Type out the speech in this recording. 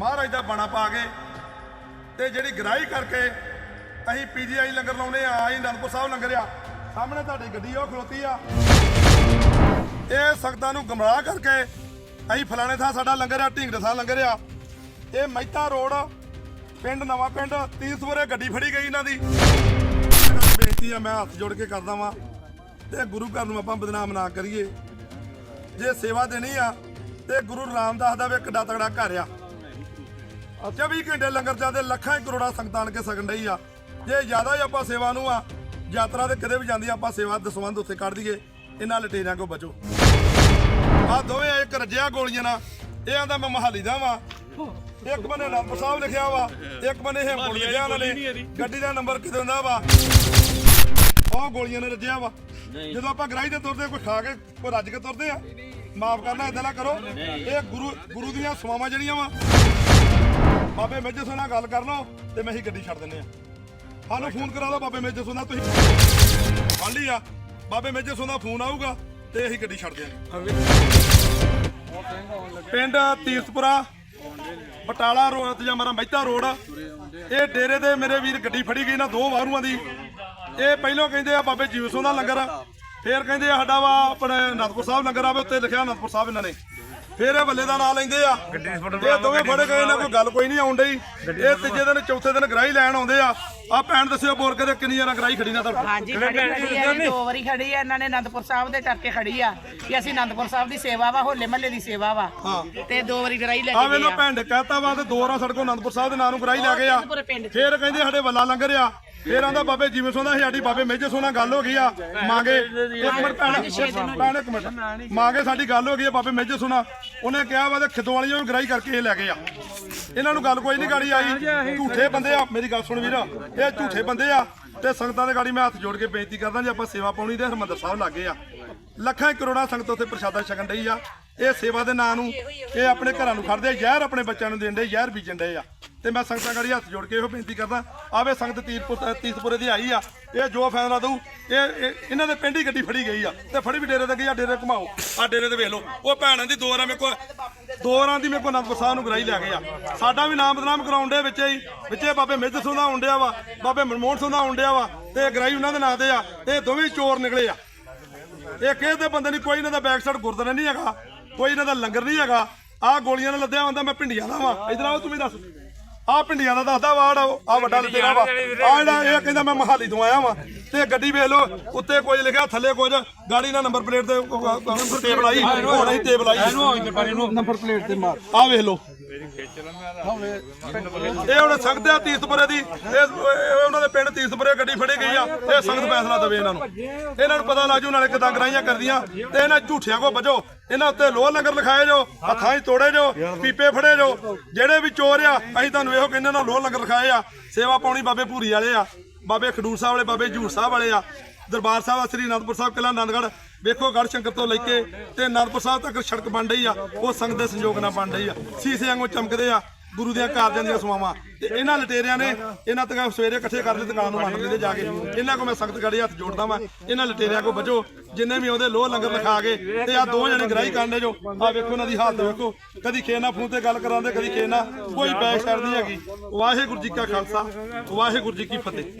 ਮਹਾਰਾਜ ਦਾ ਬਾਣਾ ਪਾ ਕੇ ਤੇ ਜਿਹੜੀ ਗ੍ਰਾਈ ਕਰਕੇ ਅਸੀਂ ਪੀਜੀਆਈ ਲੰਗਰ ਲਾਉਨੇ ਆ ਆਈ ਅਨੰਦਪੁਰ ਸਾਹਿਬ ਲੰਗਰ ਆ। ਸਾਹਮਣੇ ਤੁਹਾਡੀ ਗੱਡੀ ਉਹ ਖਲੋਤੀ ਆ। ਇਹ ਸੰਗਤਾਂ ਨੂੰ ਗਮਰਾਹ ਕਰਕੇ ਅਸੀਂ ਫਲਾਣੇ ਥਾਂ ਸਾਡਾ ਲੰਗਰ ਆ, ਢਿੰਗੜੇ ਥਾਂ ਲੰਗਰ ਆ। ਇਹ ਮਹਿਤਾ ਰੋਡ, ਪਿੰਡ, ਨਵਾਂ ਪਿੰਡ ਤੀਸਪੁਰੇ ਗੱਡੀ ਫੜੀ ਗਈ ਇਹਨਾਂ ਦੀ। ਬੇਨਤੀ ਆ, ਮੈਂ ਹੱਥ ਜੋੜ ਕੇ ਕਰਦਾ ਵਾਂ ਤੇ ਗੁਰੂ ਘਰ ਨੂੰ ਆਪਾਂ ਬਦਨਾਮ ਨਾ ਕਰੀਏ। ਜੇ ਸੇਵਾ ਦੇਣੀ ਆ ਤੇ ਗੁਰੂ ਰਾਮਦਾਸ ਦਾ ਵੀ ਕਿੱਡਾ ਤਗੜਾ ਘਰ ਆ। 24 ਘੰਟੇ ਲੰਗਰ ਚੱਲਦੇ ਲੱਖਾਂ ਕਰੋੜਾਂ ਸੰਗਤਾਂ ਆਣ ਕੇ ਸਕਣ ਡਈ ਆ। ਜੇ ਜ਼ਿਆਦਾ ਹੀ ਆਪਾਂ ਸੇਵਾ ਨੂੰ ਆ ਯਾਤਰਾ ਤੇ ਕਦੇ ਵੀ ਜਾਂਦੀ ਆਪਾਂ ਸੇਵਾ ਦਸਵੰਦ ਉੱਥੇ ਕੱਢ ਦਈਏ। ਇਹਨਾਂ ਲਟੇਰਿਆਂ ਕੋ ਬਚੋ। ਆ ਦੋਵੇਂ ਇੱਕ ਰੱਜਿਆ ਗੋਲੀਆਂ ਨਾਲ ਇਹ ਆਂਦਾ ਮੈਂ ਮਹਾਲੀ ਦਾ ਵਾਂ। ਇੱਕ ਬੰਨੇ ਅਨੰਦਪੁਰ ਸਾਹਿਬ ਲਿਖਿਆ ਵਾ ਇੱਕ ਬੰਨੇ ਹੇਮਕੁੰਟ ਲਿਖਿਆ ਉਹਨਾਂ ਨੇ। ਗੱਡੀ ਦਾ ਨੰਬਰ ਕਿਤੇ ਹੁੰਦਾ ਵਾ। ਉਹ ਗੋਲੀਆਂ ਨੇ ਰੱਜਿਆ ਵਾ। ਜਦੋਂ ਆਪਾਂ ਗਰਾਈ ਤੇ ਤੁਰਦੇ ਕੋਈ ਖਾ ਕੇ ਕੋਈ ਰੱਜ ਕੇ ਤੁਰਦੇ ਆ ਮਾਫ ਕਰਨਾ ਇਦਾਂ ਨਾ ਕਰੋ। ਇਹ ਗੁਰੂ ਗੁਰੂ ਦੀਆਂ ਸਵਾਵਾਂ ਜਿਹੜੀਆਂ ਵਾ। ਬਾਬੇ ਮੇਜਰ ਸਿੰਘ ਨਾਲ ਗੱਲ ਕਰ ਲਓ ਤੇ ਮੈਂ ਹੀ ਗੱਡੀ ਛੱਡ ਦਿੰਨੇ ਆ। ਸਾਨੂੰ ਫੋਨ ਕਰਾ ਦਿਓ ਬਾਬੇ ਮੇਜਰ ਸਿੰਘ ਤੁਸੀਂ ਫੜ ਲਈ ਆ। ਬਾਬੇ ਮੇਜਰ ਸਿੰਘ ਦਾ ਫੋਨ ਆਊਗਾ ਤੇ ਅਸੀਂ ਗੱਡੀ ਛੱਡ ਦਿਆਂਗੇ। ਪਿੰਡ ਤੀਰਥਪੁਰਾ ਬਟਾਲਾ ਰੋਡ ਤੇ ਜਾਂ ਮੇਰਾ ਮਹਿਤਾ ਰੋਡ ਇਹ ਡੇਰੇ ਦੇ ਮੇਰੇ ਵੀਰ ਗੱਡੀ ਫੜੀ ਗਈ ਨਾ ਦੋ ਵਾਰੂਆਂ ਦੀ। ਇਹ ਪਹਿਲਾਂ ਕਹਿੰਦੇ ਆ ਬਾਬੇ ਜੀਵ ਸਿੰਘ ਦਾ ਲੰਗਰ ਫੇਰ ਕਹਿੰਦੇ ਸਾਡਾ ਵਾ ਆਪਣੇ ਅਨੰਦਪੁਰ ਸਾਹਿਬ ਲੰਗਰ ਆਵੇ ਉੱਤੇ ਲਿਖਿਆ ਅਨੰਦਪੁਰ ਸਾਹਿਬ ਇਹਨਾਂ ਨੇ। ਫੇਰ ਇਹ ਬੱਲੇ ਦਾ ਨਾਂ ਲੈਂਦੇ ਆ। ਇਹ ਦੋਵੇਂ ਫੜੇ ਗਏ ਨਾ ਕੋਈ ਗੱਲ ਕੋਈ ਨਹੀਂ ਆਉਣ ਡਈ। ਇਹ ਤੀਜੇ ਦਿਨ ਚੌਥੇ ਦਿਨ ਗਰਾਈ ਲੈਣ ਆਉਂਦੇ ਆ। ਆ ਭੈਣ ਦੱਸਿਓ ਬੋਲ ਕੇ ਤੇ ਕਿੰਨੀ ਜਣਾ ਗਰਾਈ ਖੜੀ ਨਾ ਤੁਹਾਡੀ ਹਾਂਜੀ ਖੜੀ ਖੜੀ ਹੈ ਜੀ, ਦੋ ਵਾਰੀ ਖੜੀ ਹੈ ਇਹਨਾਂ ਨੇ ਆਨੰਦਪੁਰ ਸਾਹਿਬ ਦੇ ਕਰਕੇ ਖੜੀ ਆ ਕਿ ਅਸੀਂ ਆਨੰਦਪੁਰ ਸਾਹਿਬ ਦੀ ਸੇਵਾ ਵਾ ਹੋਲੇ ਮਹੱਲੇ ਦੀ ਸੇਵਾ ਵਾ। ਤੇ ਦੋ ਵਾਰੀ ਗਰਾਈ ਲੈ ਆ ਕੇ ਗਏ ਵੇਲੋ ਆ। ਭੈਣ ਦੇ ਕਹਤਾ ਵਾ ਤੇ ਦੋ ਰਾਂ ਸੜਕੋਂ ਅਨੰਦਪੁਰ ਸਾਹਿਬ ਦੇ ਨਾਂ ਨੂੰ ਗਰਾਈ ਲੈ ਗਏ ਆ। ਅਨੰਦਪੁਰ ਪਿੰਡ ਚ। ਫੇਰ ਕਹਿੰਦੇ ਸਾਡੇ ਵੱਲਾ ਲੰਗਰ ਆ। ਫੇਰ ਆਂਦਾ ਬਾਬੇ ਜਿਵੇਂ ਸੋਨਾ ਸਾਡੀ ਬਾਬੇ ਮੇਜੇ ਸੋਨਾ ਗੱਲ ਹੋ ਗਈ ਆ। ਮੰਗੇ ਇੱਕ ਮਿੰਟ ਭੈਣ ਭੈਣ ਇੱਕ ਮਿੰਟ। ਮੰਗੇ ਸਾਡੀ ਗੱਲ ਹੋ ਗਈ ਆ ਬਾਬੇ ਮੇਜੇ ਸੋਨਾ ਉਹਨੇ ਕਿਹਾ ਵਾ ਤੇ ਖਿੱਦੋਂ ਵਾਲੀਆਂ ਨੂੰ ਗਰਾਈ ਕਰਕੇ ਇਹ ਲੈ ਗਏ ਆ। ਇਹਨਾਂ ਨੂੰ ਗੱਲ ਕੋਈ ਨਹੀਂ ਗਾੜੀ ਆਈ। ਝੂਠੇ ਬੰਦੇ ਆ। ਮੇਰੀ ਗੱਲ ਸੁਣ ਵੀਰ। ਇਹ ਝੂਠੇ ਬੰਦੇ ਆ। ਤੇ ਸੰਗਤਾਂ ਦੇ ਗਾੜੀ ਮੈਂ ਹੱਥ ਜੋੜ ਕੇ ਬੇਨਤੀ ਕਰਦਾ ਜੇ ਆਪਾਂ ਸੇਵਾ ਪਾਉਣੀ ਤੇ ਹਰਮੰਦਰ ਸਾਹਿਬ ਲੱਗੇ ਆ। ਲੱਖਾਂ ਕਰੋੜਾਂ ਸੰਗਤ ਉੱਥੇ ਪ੍ਰਸ਼ਾਦਾ ਛਕਣ ਡਈ ਆ। ਇਹ ਸੇਵਾ ਦੇ ਨਾਂ ਨੂੰ ਇਹ ਆਪਣੇ ਘਰਾਂ ਨੂੰ ਖੜਦੇ ਆ, ਜ਼ਹਿਰ ਆਪਣੇ ਬੱਚਿਆਂ ਨੂੰ ਦੇਣ ਦੇਂਦੇ ਜ਼ਹਿਰ ਬੀਜਣ ਡਏ ਆ। ਤੇ ਮੈਂ ਸੰਗਤਾਂ ਗਾੜੀ ਹੱਥ ਜੋੜ ਕੇ ਇਹੋ ਬੇਨਤੀ ਕਰਦਾ, ਆਵੇ ਸੰਗਤ ਤੀਰਪੁਰ ਤੀਰਪੁਰੇ ਦੀ ਆਈ ਆ, ਇਹ ਜੋ ਫੈਸਲਾ ਦਊ, ਇਹ ਇਹ- ਇਹਨਾਂ ਦੇ ਪਿੰਡ ਹੀ ਗੱਡੀ ਫੜੀ ਗਈ ਆ, ਤੇ ਫੜੀ ਵੀ ਡੇਰੇ ਤੇ ਗਈ ਆ ਡੇਰੇ ਘੁਮਾਓ ਆ ਡੇਰੇ ਤੇ ਵੇਖ ਲਓ, ਉਹ ਭੈਣਾਂ ਦੀ ਦੋ ਰਾਂ ਮੇਰੇ ਕੋਲ ਦੋ ਰਾਂ ਦੀ ਮੇਰੇ ਕੋਲ ਅਨੰਦਪੁਰ ਸਾਹਿਬ ਨੂੰ ਗਰਾਈ ਲੈ ਗਏ ਆ। ਸਾਡਾ ਵੀ ਨਾਮ ਬਦਨਾਮ ਕਰਾਉਣ ਦੇ ਵਿੱਚ ਹੀ, ਵਿੱਚੇ ਬਾਬੇ ਮਿੱਧ ਸੁੰਦਾ ਹੁੰਦਿਆ ਵਾ, ਬਾਬੇ ਮਨਮੋਹਨ ਸਿੰਘ ਸੁੰਦਾ ਹੁੰਦਿਆ ਵਾ, ਤੇ ਗਰਾਈ ਉਹਨਾਂ ਦੇ ਨਾਂ ਤੇ ਆ, ਤੇ ਇਹ ਦੋਵੇਂ ਚੋਰ ਨਿਕਲੇ ਆ। ਇਹ ਕਿਸੇ ਦੇ ਬੰਦੇ ਨਹੀਂ, ਕੋਈ ਇਹਨਾਂ ਦਾ ਬੈਕ ਸਾਈਡ ਗੁਰਦੁਆਰਾ ਨਹੀਂ ਹੈਗਾ, ਕੋਈ ਇਹਨਾਂ ਦਾ ਲੰਗਰ ਨਹੀਂ ਹੈਗਾ, ਆਹ ਗੋਲੀਆਂ ਨਾਲ ਲੱਦਿਆ ਹੁੰਦਾ, ਮੈਂ ਪਿੰਡੀਆਂ ਦਾ ਵਾਂ ਇਧਰ ਆਓ, ਤੂੰ ਵੀ ਦੱਸ। ਆਹ ਪਿੰਡੀਆਂ ਦਾ ਦੱਸਦਾ ਵਾੜ ਆ ਵੱਡਾ ਲੱਦੇਰਾ ਵਾ ਆ ਜਿਹੜਾ ਇਹ ਕਹਿੰਦਾ ਮੈਂ ਮਹਾਲੀ ਤੋਂ ਆਇਆ ਵਾਂ ਤੇ ਗੱਡੀ ਵੇਖ ਲਓ ਉੱਤੇ ਕੁਝ ਲਿਖਿਆ ਥੱਲੇ ਕੁਝ ਗਾੜੀ ਨਾਲ ਨੰਬਰ ਪਲੇਟ ਤੇ ਟੇਪ ਲਾਈ ਹੁਣ ਹੀ ਟੇਪ ਲਾਈ ਨੰਬਰ ਪਲੇਟ ਤੇ ਮਾਰ ਆ ਵੇਖ ਲਓ ਇਹ ਹੁਣ ਸੰਗਤ ਆ ਤੀਸਪੁਰੇ ਦੀ। ਇਹ ਇਹ ਉਹਨਾਂ ਦੇ ਪਿੰਡ ਤੀਸਪੁਰੇ ਗੱਡੀ ਫੜੀ ਗਈ ਆ। ਇਹ ਸੰਗਤ ਫੈਸਲਾ ਦੇਵੇ ਇਹਨਾਂ ਨੂੰ। ਇਹਨਾਂ ਨੂੰ ਪਤਾ ਲੱਜੂ ਨਾਲੇ ਕਿਦਾਂ ਗਰਾਈਆਂ ਕਰਦੀਆਂ। ਤੇ ਇਹਨਾਂ ਝੂਠਿਆਂ ਕੋ ਬਚੋ ਇਹਨਾਂ ਉੱਤੇ ਲੋਹ ਲੰਗਰ ਲਿਖਾਏ ਜੋ ਹੱਥਾਂ 'ਚ ਤੋੜੇ ਜੋ ਪੀਪੇ ਫੜੇ ਜੋ। ਜਿਹੜੇ ਵੀ ਚੋਰ ਆ ਅਸੀਂ ਤੁਹਾਨੂੰ ਇਹੋ ਕਹਿੰਦੇ ਨਾ ਲੋਹ ਲੰਗਰ ਲਿਖਾਏ ਆ। ਸੇਵਾ ਪਾਉਣੀ ਬਾਬੇ ਭੂਰੀ ਵਾਲੇ ਆ। ਬਾਬੇ ਖਡੂਰ ਸਾਹਿਬ ਵਾਲੇ ਬਾਬੇ ਜੂਰ ਸਾਹਿਬ ਵਾਲੇ ਆ। ਦਰਬਾਰ ਸਾਹਿਬ ਸ੍ਰੀ ਅਨੰਦਪੁਰ ਸਾਹਿਬ ਕਿਲਾ ਆਨੰਦਗੜ੍ਹ ਵੇਖੋ ਗੜ ਸ਼ੰਕਰ ਤੋਂ ਲੈ ਕੇ ਤੇ ਅਨੰਦਪੁਰ ਸਾਹਿਬ ਤੱਕ ਸੜਕ ਬਣ ਰਹੀ ਆ। ਉਹ ਸੰਗਤ ਦੇ ਸੰਯੋਗ ਨਾਲ ਬਣ ਰਹੀ ਆ। ਸੀਸੇ ਵਾਂਗੂ ਚਮਕਦੇ ਆ, ਗੁਰੂ ਦੀਆਂ ਕਾਰਜਾਂ ਦੀਆਂ ਸਮਾਵਾਂ। ਤੇ ਇਹਨਾਂ ਲਟੇਰਿਆਂ ਨੇ ਇਹਨਾਂ ਤੱਕ ਸਵੇਰੇ ਇਕੱਠੇ ਕਰਦੇ ਦੁਕਾਨ ਨੂੰ ਮੰਨ ਲੈਂਦੇ ਜਾ ਕੇ। ਇਹਨਾਂ ਕੋ ਮੈਂ ਸਖਤ ਗੜੀ ਹੱਥ ਜੋੜਦਾ ਵਾਂ। ਇਹਨਾਂ ਲਟੇਰਿਆਂ ਕੋ ਬਚੋ ਜਿੰਨੇ ਵੀ ਆਉਂਦੇ, ਲੋਹ ਲੰਗਰ ਲਿਖਾ ਕੇ ਤੇ ਆ ਦੋ ਜਣੇ ਗ੍ਰਾਹੀ ਕਰਨ ਦੇ ਜੋ। ਆ ਵੇਖੋ ਇਹਨਾਂ ਦੀ ਹਾਲਤ, ਵੇਖੋ। ਕਦੀ ਖੇ ਨਾਲ ਫੋਨ ਤੇ ਗੱਲ ਕਰਾਉਂਦੇ ਕਦੀ ਖੇ ਨਾਲ। ਕੋਈ ਬੈਕ ਸਾਈਡ ਨਹੀਂ ਹੈਗੀ। ਵਾਹਿਗੁਰੂ ਜੀ ਕਾ ਖਾਲਸਾ, ਵਾਹਿਗੁਰੂ ਜੀ ਕੀ ਫਤਿਹ।